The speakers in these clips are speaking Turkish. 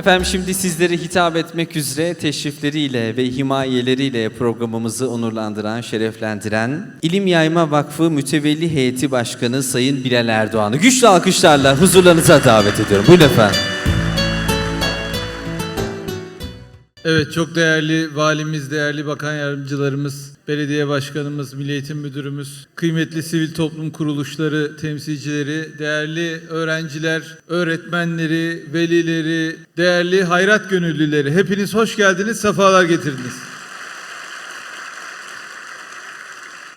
Efendim şimdi sizlere hitap etmek üzere teşrifleriyle ve himayeleriyle programımızı onurlandıran, şereflendiren İlim Yayma Vakfı Mütevelli Heyeti Başkanı Sayın Bilal Erdoğan'ı güçlü alkışlarla huzurlarınıza davet ediyorum. Buyurun efendim. Evet çok değerli valimiz, değerli bakan yardımcılarımız, belediye başkanımız, milli eğitim müdürümüz, kıymetli sivil toplum kuruluşları temsilcileri, değerli öğrenciler, öğretmenleri, velileri, değerli hayrat gönüllüleri hepiniz hoş geldiniz, sefalar getirdiniz.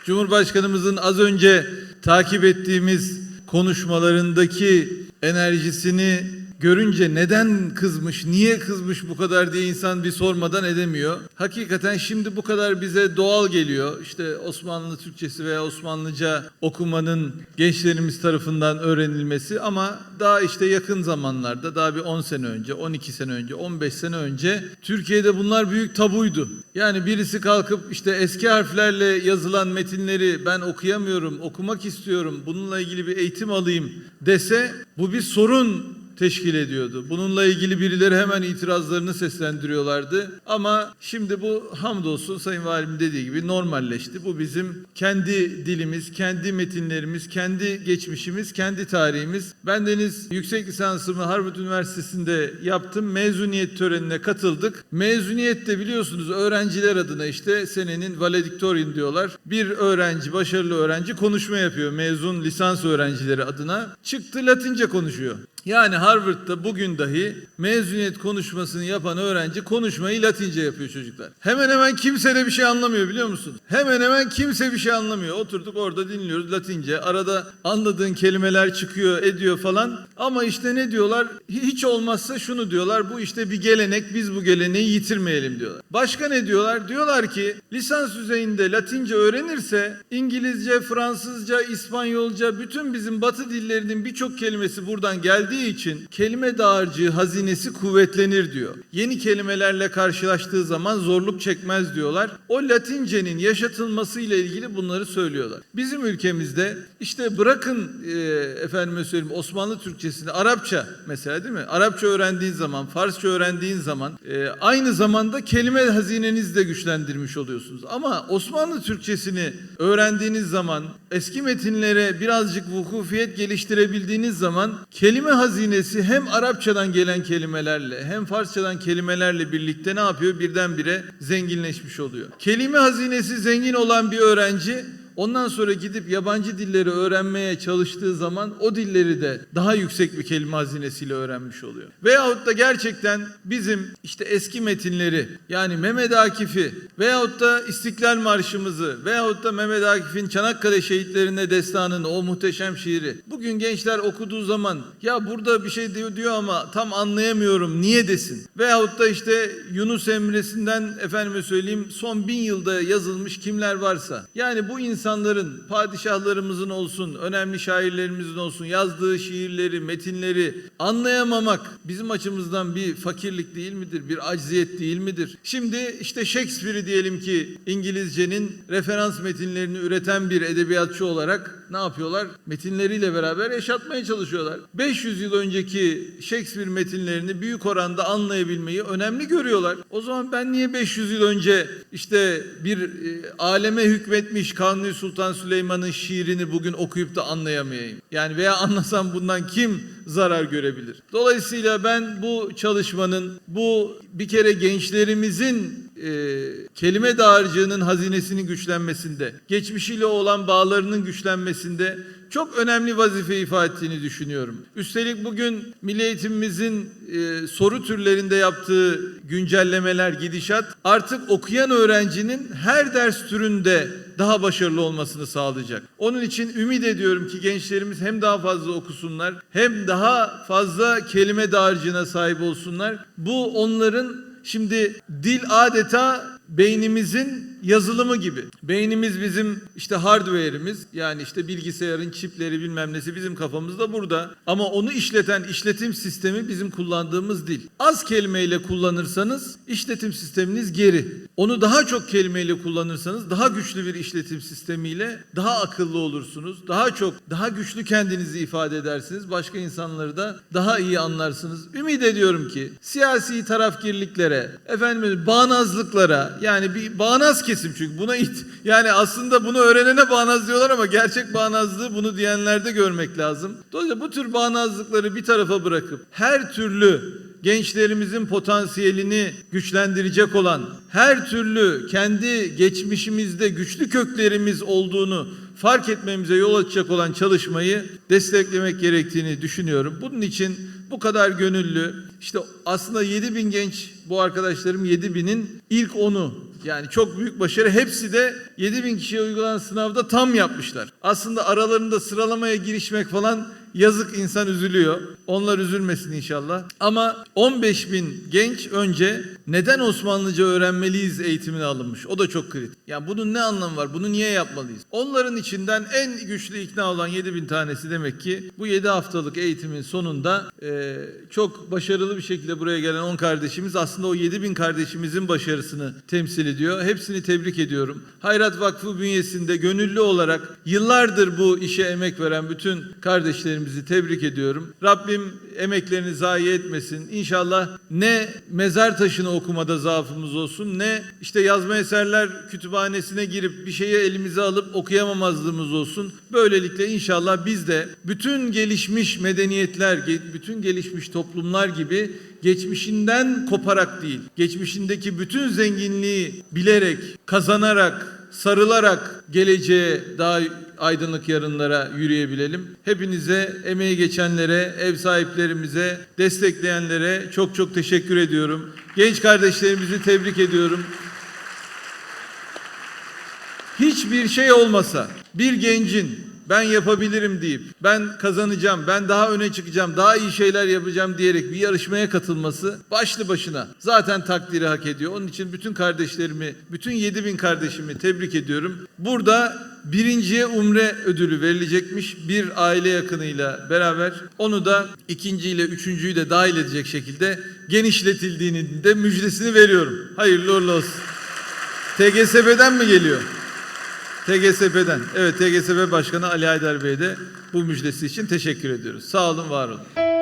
Cumhurbaşkanımızın az önce takip ettiğimiz konuşmalarındaki enerjisini görünce neden kızmış, niye kızmış bu kadar diye insan bir sormadan edemiyor. Hakikaten şimdi bu kadar bize doğal geliyor. İşte Osmanlı Türkçesi veya Osmanlıca okumanın gençlerimiz tarafından öğrenilmesi ama daha işte yakın zamanlarda daha bir 10 sene önce, 12 sene önce, 15 sene önce Türkiye'de bunlar büyük tabuydu. Yani birisi kalkıp işte eski harflerle yazılan metinleri ben okuyamıyorum, okumak istiyorum, bununla ilgili bir eğitim alayım dese bu bir sorun teşkil ediyordu. Bununla ilgili birileri hemen itirazlarını seslendiriyorlardı. Ama şimdi bu hamdolsun Sayın Valim dediği gibi normalleşti. Bu bizim kendi dilimiz, kendi metinlerimiz, kendi geçmişimiz, kendi tarihimiz. Ben deniz yüksek lisansımı Harvard Üniversitesi'nde yaptım. Mezuniyet törenine katıldık. Mezuniyette biliyorsunuz öğrenciler adına işte senenin valedictorian diyorlar. Bir öğrenci, başarılı öğrenci konuşma yapıyor mezun lisans öğrencileri adına. Çıktı Latince konuşuyor. Yani Harvard'da bugün dahi mezuniyet konuşmasını yapan öğrenci konuşmayı Latince yapıyor çocuklar. Hemen hemen kimse de bir şey anlamıyor biliyor musun? Hemen hemen kimse bir şey anlamıyor. Oturduk orada dinliyoruz Latince. Arada anladığın kelimeler çıkıyor, ediyor falan. Ama işte ne diyorlar? Hiç olmazsa şunu diyorlar. Bu işte bir gelenek. Biz bu geleneği yitirmeyelim diyorlar. Başka ne diyorlar? Diyorlar ki lisans düzeyinde Latince öğrenirse İngilizce, Fransızca, İspanyolca bütün bizim batı dillerinin birçok kelimesi buradan geldiği için kelime dağarcığı hazinesi kuvvetlenir diyor. Yeni kelimelerle karşılaştığı zaman zorluk çekmez diyorlar. O Latincenin yaşatılması ile ilgili bunları söylüyorlar. Bizim ülkemizde işte bırakın e, efendime söyleyeyim Osmanlı Türkçesini Arapça mesela değil mi? Arapça öğrendiğin zaman, Farsça öğrendiğin zaman e, aynı zamanda kelime hazinenizi de güçlendirmiş oluyorsunuz. Ama Osmanlı Türkçesini öğrendiğiniz zaman eski metinlere birazcık vukufiyet geliştirebildiğiniz zaman kelime hazinesi hem Arapçadan gelen kelimelerle hem Farsçadan kelimelerle birlikte ne yapıyor? Birdenbire zenginleşmiş oluyor. Kelime hazinesi zengin olan bir öğrenci Ondan sonra gidip yabancı dilleri öğrenmeye çalıştığı zaman o dilleri de daha yüksek bir kelime hazinesiyle öğrenmiş oluyor. Veyahut da gerçekten bizim işte eski metinleri yani Mehmet Akif'i veyahut da İstiklal Marşımızı veyahut da Mehmet Akif'in Çanakkale şehitlerine destanını o muhteşem şiiri bugün gençler okuduğu zaman ya burada bir şey diyor, ama tam anlayamıyorum niye desin. Veyahut da işte Yunus Emre'sinden efendime söyleyeyim son bin yılda yazılmış kimler varsa yani bu insan insanların, padişahlarımızın olsun, önemli şairlerimizin olsun yazdığı şiirleri, metinleri anlayamamak bizim açımızdan bir fakirlik değil midir? Bir acziyet değil midir? Şimdi işte Shakespeare'i diyelim ki İngilizcenin referans metinlerini üreten bir edebiyatçı olarak ne yapıyorlar? Metinleriyle beraber yaşatmaya çalışıyorlar. 500 yıl önceki Shakespeare metinlerini büyük oranda anlayabilmeyi önemli görüyorlar. O zaman ben niye 500 yıl önce işte bir e, aleme hükmetmiş Kanuni Sultan Süleyman'ın şiirini bugün okuyup da anlayamayayım? Yani veya anlasam bundan kim zarar görebilir? Dolayısıyla ben bu çalışmanın bu bir kere gençlerimizin e, kelime dağarcığının hazinesinin güçlenmesinde, geçmişiyle olan bağlarının güçlenmesinde çok önemli vazife ifade ettiğini düşünüyorum. Üstelik bugün milli eğitimimizin e, soru türlerinde yaptığı güncellemeler, gidişat artık okuyan öğrencinin her ders türünde daha başarılı olmasını sağlayacak. Onun için ümit ediyorum ki gençlerimiz hem daha fazla okusunlar hem daha fazla kelime dağarcığına sahip olsunlar. Bu onların Şimdi dil adeta beynimizin yazılımı gibi. Beynimiz bizim işte hardware'imiz yani işte bilgisayarın çipleri bilmem nesi bizim kafamızda burada. Ama onu işleten işletim sistemi bizim kullandığımız dil. Az kelimeyle kullanırsanız işletim sisteminiz geri. Onu daha çok kelimeyle kullanırsanız daha güçlü bir işletim sistemiyle daha akıllı olursunuz. Daha çok, daha güçlü kendinizi ifade edersiniz. Başka insanları da daha iyi anlarsınız. Ümit ediyorum ki siyasi tarafgirliklere, efendim bağnazlıklara yani bir bağnaz kesim çünkü buna it yani aslında bunu öğrenene bağnaz diyorlar ama gerçek bağnazlığı bunu diyenlerde görmek lazım. Dolayısıyla bu tür bağnazlıkları bir tarafa bırakıp her türlü gençlerimizin potansiyelini güçlendirecek olan, her türlü kendi geçmişimizde güçlü köklerimiz olduğunu fark etmemize yol açacak olan çalışmayı desteklemek gerektiğini düşünüyorum. Bunun için bu kadar gönüllü, işte aslında 7 bin genç bu arkadaşlarım 7 binin ilk 10'u yani çok büyük başarı. Hepsi de 7 bin kişiye uygulanan sınavda tam yapmışlar. Aslında aralarında sıralamaya girişmek falan yazık insan üzülüyor. Onlar üzülmesin inşallah. Ama 15 bin genç önce neden Osmanlıca öğrenmeliyiz eğitimine alınmış. O da çok kritik. Yani bunun ne anlamı var? Bunu niye yapmalıyız? Onların içinden en güçlü ikna olan 7 bin tanesi demek ki bu 7 haftalık eğitimin sonunda e, çok başarılı bir şekilde buraya gelen 10 kardeşimiz aslında o 7 bin kardeşimizin başarısını temsil ediyor. Hepsini tebrik ediyorum. Hayrat Vakfı bünyesinde gönüllü olarak yıllardır bu işe emek veren bütün kardeşlerimizi tebrik ediyorum. Rabbim emeklerini zayi etmesin. İnşallah ne mezar taşını okumada zaafımız olsun ne işte yazma eserler kütüphanesine girip bir şeyi elimize alıp okuyamamazlığımız olsun. Böylelikle inşallah biz de bütün gelişmiş medeniyetler, bütün gelişmiş toplumlar gibi geçmişinden koparak değil, geçmişindeki bütün zenginliği bilerek, kazanarak, sarılarak geleceğe daha aydınlık yarınlara yürüyebilelim. Hepinize, emeği geçenlere, ev sahiplerimize, destekleyenlere çok çok teşekkür ediyorum. Genç kardeşlerimizi tebrik ediyorum. Hiçbir şey olmasa bir gencin ben yapabilirim deyip ben kazanacağım, ben daha öne çıkacağım, daha iyi şeyler yapacağım diyerek bir yarışmaya katılması başlı başına zaten takdiri hak ediyor. Onun için bütün kardeşlerimi, bütün 7000 kardeşimi tebrik ediyorum. Burada birinciye umre ödülü verilecekmiş bir aile yakınıyla beraber. Onu da ikinciyle üçüncüyü de dahil edecek şekilde genişletildiğini de müjdesini veriyorum. Hayırlı uğurlu olsun. TGSB'den mi geliyor? TGSB'den. Evet TGSB Başkanı Ali Aydar Bey de bu müjdesi için teşekkür ediyoruz. Sağ olun, var olun.